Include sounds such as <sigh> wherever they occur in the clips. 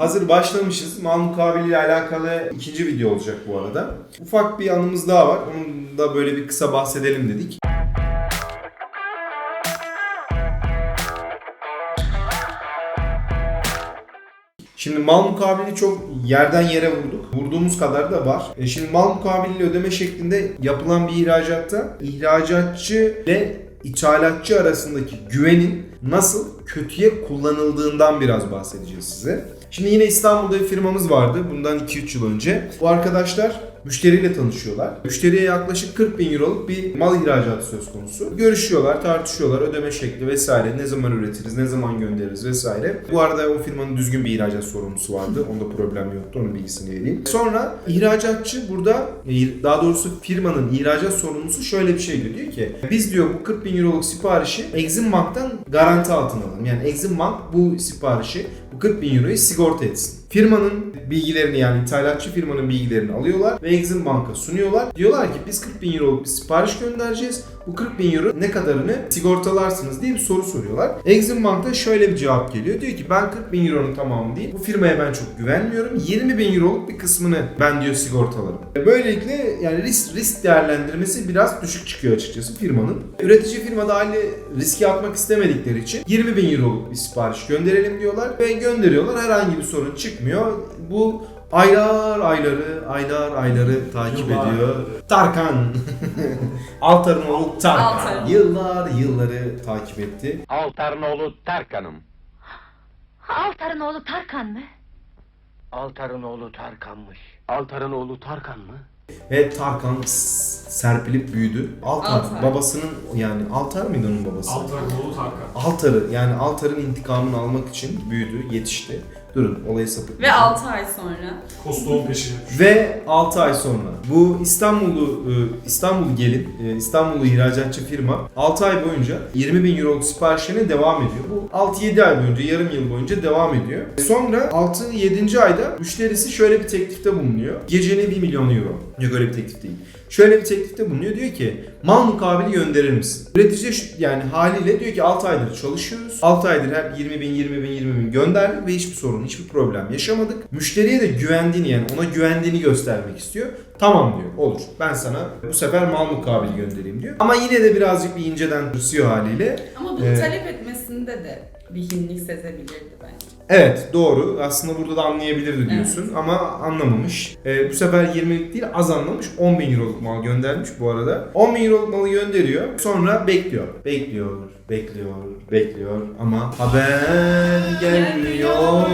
hazır başlamışız. Mal mukabili ile alakalı ikinci video olacak bu arada. Ufak bir anımız daha var. Onun da böyle bir kısa bahsedelim dedik. Şimdi mal mukabili çok yerden yere vurduk. Vurduğumuz kadar da var. E şimdi mal mukabili ödeme şeklinde yapılan bir ihracatta ihracatçı ve ithalatçı arasındaki güvenin nasıl kötüye kullanıldığından biraz bahsedeceğiz size. Şimdi yine İstanbul'da bir firmamız vardı bundan 2-3 yıl önce. Bu arkadaşlar müşteriyle tanışıyorlar. Müşteriye yaklaşık 40 bin euroluk bir mal ihracatı söz konusu. Görüşüyorlar, tartışıyorlar, ödeme şekli vesaire, ne zaman üretiriz, ne zaman göndeririz vesaire. Bu arada o firmanın düzgün bir ihracat sorumlusu vardı. Onda problem yoktu, onun bilgisini vereyim. Sonra ihracatçı burada, daha doğrusu firmanın ihracat sorumlusu şöyle bir şey diyor. Diyor ki, biz diyor bu 40 bin euroluk siparişi Exim Bank'tan garanti altına alalım. Yani Exim Bank bu siparişi, bu 40 bin euroyu sigorta etsin. Firmanın bilgilerini yani ithalatçı firmanın bilgilerini alıyorlar ve Exim Bank'a sunuyorlar. Diyorlar ki biz 40 bin euroluk bir sipariş göndereceğiz. Bu 40 bin euro ne kadarını sigortalarsınız diye bir soru soruyorlar. Exim Bank'ta şöyle bir cevap geliyor. Diyor ki ben 40 bin euronun tamamı değil. Bu firmaya ben çok güvenmiyorum. 20 bin euroluk bir kısmını ben diyor sigortalarım. Böylelikle yani risk, risk değerlendirmesi biraz düşük çıkıyor açıkçası firmanın. Üretici firma da hali riske atmak istemedikleri için 20 bin euroluk bir sipariş gönderelim diyorlar ve gönderiyorlar. Herhangi bir sorun çıkmıyor. Bu aylar ayları, aylar ayları takip Yıllar. ediyor. Tarkan. <laughs> Altar'ın oğlu Tarkan. Altar. Yıllar yılları takip etti. Altar'ın oğlu Tarkan'ım. Altar'ın oğlu Tarkan mı? Altar'ın oğlu Tarkan'mış. Altar'ın oğlu Tarkan mı? Ve Tarkan serpilip büyüdü. Altar, Altar. babasının yani Altar mıydı onun babası? Altar'ın oğlu Tarkan. Altar'ı yani Altar'ın intikamını almak için büyüdü, yetişti. Durun olayı sapıtmayacağım. Ve 6 ay sonra Kostoğun peşine. Ve 6 ay sonra bu İstanbullu e, İstanbul gelin e, İstanbullu ihracatçı firma 6 ay boyunca 20 bin euroluk siparişlerine devam ediyor. Bu 6-7 ay boyunca yarım yıl boyunca devam ediyor. Sonra 6-7. ayda müşterisi şöyle bir teklifte bulunuyor. Gecene 1 milyon euro. Yok öyle bir teklif değil. Şöyle bir teklifte bulunuyor. Diyor ki mal mukabili gönderir misin? Üretici yani haliyle diyor ki 6 aydır çalışıyoruz. 6 aydır hep 20 bin 20 bin 20 bin gönderdik ve hiçbir sorun hiçbir problem yaşamadık. Müşteriye de güvendiğini yani ona güvendiğini göstermek istiyor. Tamam diyor olur ben sana bu sefer mal mukabili göndereyim diyor. Ama yine de birazcık bir inceden tırsıyor haliyle. ama bunu Evet. talep etmesinde de bir hinlik sezebilirdi bence. Evet doğru. Aslında burada da anlayabilirdi diyorsun ama anlamamış. Ee, bu sefer 20'lik değil az anlamış. 10 bin euroluk mal göndermiş bu arada. 10 bin euroluk malı gönderiyor. Sonra bekliyor. Bekliyor, bekliyor, bekliyor ama haber gelmiyor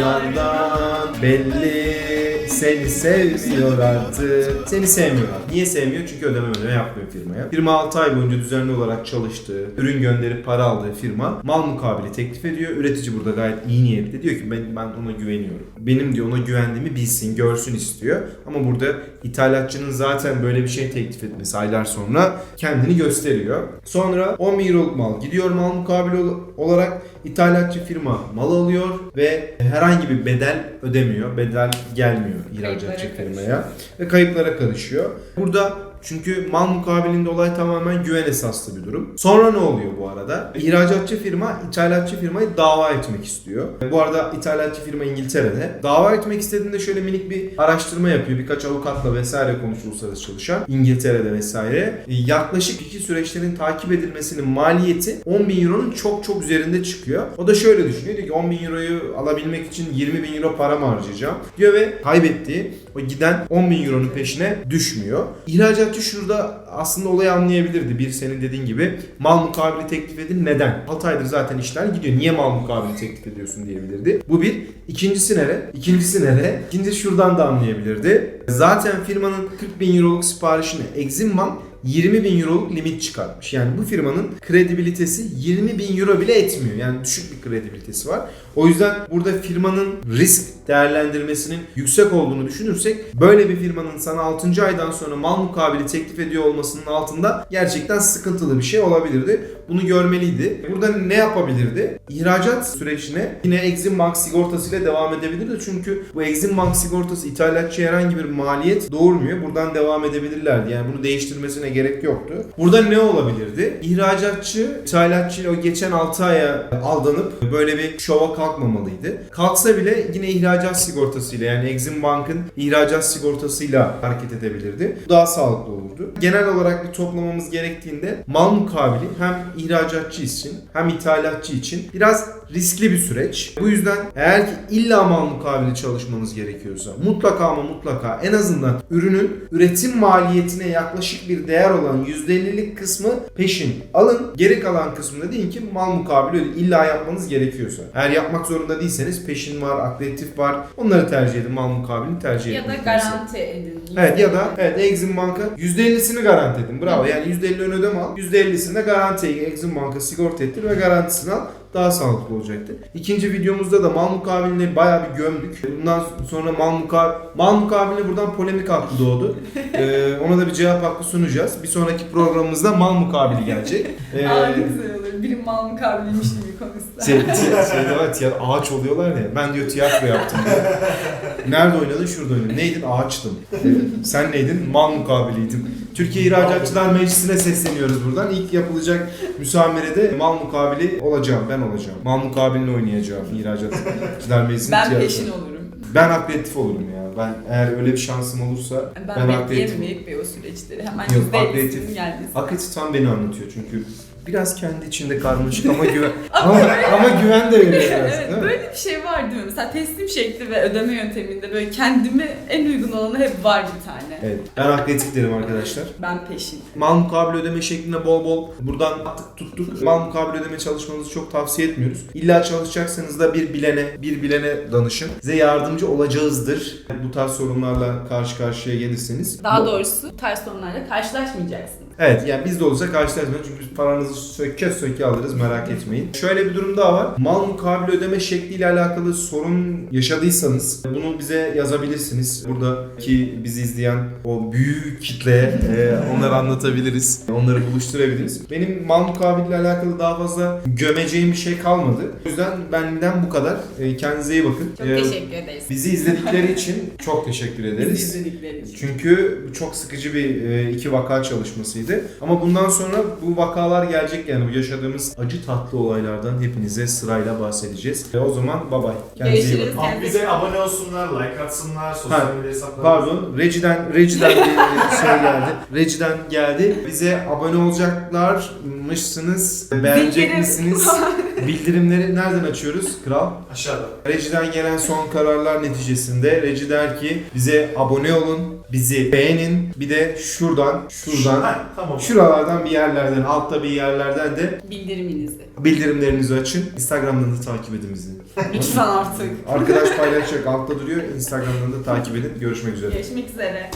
yandan. Belli seni sevmiyor artık. Seni sevmiyor. Niye sevmiyor? Çünkü ödeme ödeme yapmıyor firmaya. Firma 6 ay boyunca düzenli olarak çalıştığı, ürün gönderip para aldığı firma mal mukabili teklif ediyor. Üretici burada gayet iyi niyetli. Diyor ki ben, ben ona güveniyorum. Benim diyor ona güvendiğimi bilsin, görsün istiyor. Ama burada ithalatçının zaten böyle bir şey teklif etmesi aylar sonra kendini gösteriyor. Sonra 10 bin euroluk mal gidiyor mal mukabili ol- olarak ithalatçı firma mal alıyor ve herhangi bir bedel ödemiyor. Bedel gelmiyor ihracatçı Kayıplara firmaya ve kayıplara karışıyor. Burada çünkü mal mukabilinde olay tamamen güven esaslı bir durum. Sonra ne oluyor bu arada? İhracatçı firma ithalatçı firmayı dava etmek istiyor. Bu arada ithalatçı firma İngiltere'de. Dava etmek istediğinde şöyle minik bir araştırma yapıyor. Birkaç avukatla vesaire uluslararası çalışan. İngiltere'de vesaire. Yaklaşık iki süreçlerin takip edilmesinin maliyeti 10 bin euronun çok çok üzerinde çıkıyor. O da şöyle düşünüyor. Diyor ki 10 bin euroyu alabilmek için 20 bin euro para mı harcayacağım? Diyor ve kaybettiği o giden 10 bin euronun peşine düşmüyor. İhracatçı şurada aslında olayı anlayabilirdi. Bir senin dediğin gibi mal mukabili teklif edin. Neden? 6 aydır zaten işler gidiyor. Niye mal mukabili teklif ediyorsun diyebilirdi. Bu bir. İkincisi nere? İkincisi nere? İkincisi şuradan da anlayabilirdi. Zaten firmanın 40 bin euroluk siparişine Exim Bank 20 bin euroluk limit çıkartmış. Yani bu firmanın kredibilitesi 20 bin euro bile etmiyor. Yani düşük bir kredibilitesi var. O yüzden burada firmanın risk değerlendirmesinin yüksek olduğunu düşünürsek böyle bir firmanın sana 6. aydan sonra mal mukabili teklif ediyor olmasının altında gerçekten sıkıntılı bir şey olabilirdi. Bunu görmeliydi. Burada ne yapabilirdi? İhracat sürecine yine Exim Bank sigortasıyla devam edebilirdi. Çünkü bu Exim Bank sigortası ithalatçıya herhangi bir maliyet doğurmuyor. Buradan devam edebilirlerdi. Yani bunu değiştirmesine gerek yoktu. Burada ne olabilirdi? İhracatçı ithalatçıyla o geçen 6 aya aldanıp böyle bir şova kalk kalkmamalıydı. Kalksa bile yine ihracat sigortasıyla yani Exim Bank'ın ihracat sigortasıyla hareket edebilirdi. Bu daha sağlıklı olurdu. Genel olarak bir toplamamız gerektiğinde mal mukabili hem ihracatçı için hem ithalatçı için biraz riskli bir süreç. Bu yüzden eğer ki illa mal mukabili çalışmanız gerekiyorsa mutlaka ama mutlaka en azından ürünün üretim maliyetine yaklaşık bir değer olan %50'lik kısmı peşin alın. Geri kalan kısmında deyin ki mal mukabili öyle illa yapmanız gerekiyorsa. Eğer yapmak zorunda değilseniz peşin var, akreditatif var. Onları tercih edin. Mal mukabilini tercih Ya da garanti edin. Evet ya da evet Exim Bank'a %50'sini garanti edin. Bravo. Yani %50 ön ödeme al. %50'sini de garantiye Exim Bank'a sigorta ettir ve garantisini al. Daha sağlıklı olacaktı. İkinci videomuzda da mal mukabilini bayağı bir gömdük. Bundan sonra mal mukabil mal mukabiline buradan polemik hakkı doğdu. <laughs> Ee, ona da bir cevap hakkı sunacağız. Bir sonraki programımızda mal mukabili gelecek. Ee, Aa güzel olur. Biri mal mukabiliymiş gibi konuşsa. şey, şey, <laughs> şeyde var tiyatro, ağaç oluyorlar ya. Ben diyor tiyatro yaptım diyor. <laughs> Nerede oynadın? Şurada oynadım. Neydin? Ağaçtım. Evet. Sen neydin? Mal mukabiliydim. Türkiye İhracatçılar Meclisi'ne sesleniyoruz buradan. İlk yapılacak müsamerede mal mukabili olacağım. Ben olacağım. Mal mukabilini oynayacağım İhracatçılar Meclisi'nin Ben tiyatrosu. peşin olurum. Ben akreditatif olurum ya. Ben eğer öyle bir şansım olursa Ben, ben, akreditatif bekleyemeyip bir o süreçleri hemen Yok, yüzde akreditatif. ellisinin gelmesi. Akreditatif tam beni anlatıyor çünkü biraz kendi içinde karmaşık <laughs> ama güven ama, ama güven de veriyor biraz, evet, değil mi? böyle bir şey var değil mi? Mesela teslim şekli ve ödeme yönteminde böyle kendime en uygun olanı hep var bir tane. Evet. Ben akreditatif derim arkadaşlar. Ben peşin. Mal mukabil ödeme şeklinde bol bol buradan attık tuttuk. Mal mukabil ödeme çalışmanızı çok tavsiye etmiyoruz. İlla çalışacaksanız da bir bilene, bir bilene danışın. Size yardımcı olacağızdır. Bu tarz sorunlarla karşı karşıya gelirseniz. Daha doğrusu bu tarz sorunlarla karşılaşmayacaksınız. Evet yani biz de olursa karşılaşmıyoruz çünkü biz paranızı söke söke alırız merak etmeyin. Şöyle bir durum daha var. Mal mukabil ödeme şekliyle alakalı sorun yaşadıysanız bunu bize yazabilirsiniz. Buradaki bizi izleyen o büyük kitleye e, onları anlatabiliriz. Onları buluşturabiliriz. Benim mal mukabille alakalı daha fazla gömeceğim bir şey kalmadı. O yüzden benden bu kadar. E, kendinize iyi bakın. Çok E, teşekkür ederiz. Bizi izledikleri için çok teşekkür ederiz. Bizi izledikleri için. Çünkü bu çok sıkıcı bir e, iki vaka çalışmasıydı. Ama bundan sonra bu vakalar gelecek yani bu yaşadığımız acı tatlı olaylardan hepinize sırayla bahsedeceğiz. E, o zaman bay bay. Kendinize iyi Görüşürüz. bakın. Abi bize abone olsunlar, like atsınlar, Ha, sosyal medya hesaplarımızda. Pardon, Reji'den, Reji'den bir şey geldi. Reji'den geldi. Bize abone olacaklarmışsınız, beğenecek Bildirim. misiniz? <laughs> Bildirimleri nereden açıyoruz kral? Aşağıda. Reji'den gelen son kararlar neticesinde Reji der ki bize abone olun, bizi beğenin, bir de şuradan, şuradan, Ha, tamam. şuralardan bir yerlerden, altta bir yerlerden de Bildiriminizi. bildirimlerinizi açın. Instagram'dan da takip edin bizi. Lütfen artık. Arkadaş paylaşacak altta duruyor. Instagram'dan da takip edin. Görüşmek üzere. Görüşmek üzere.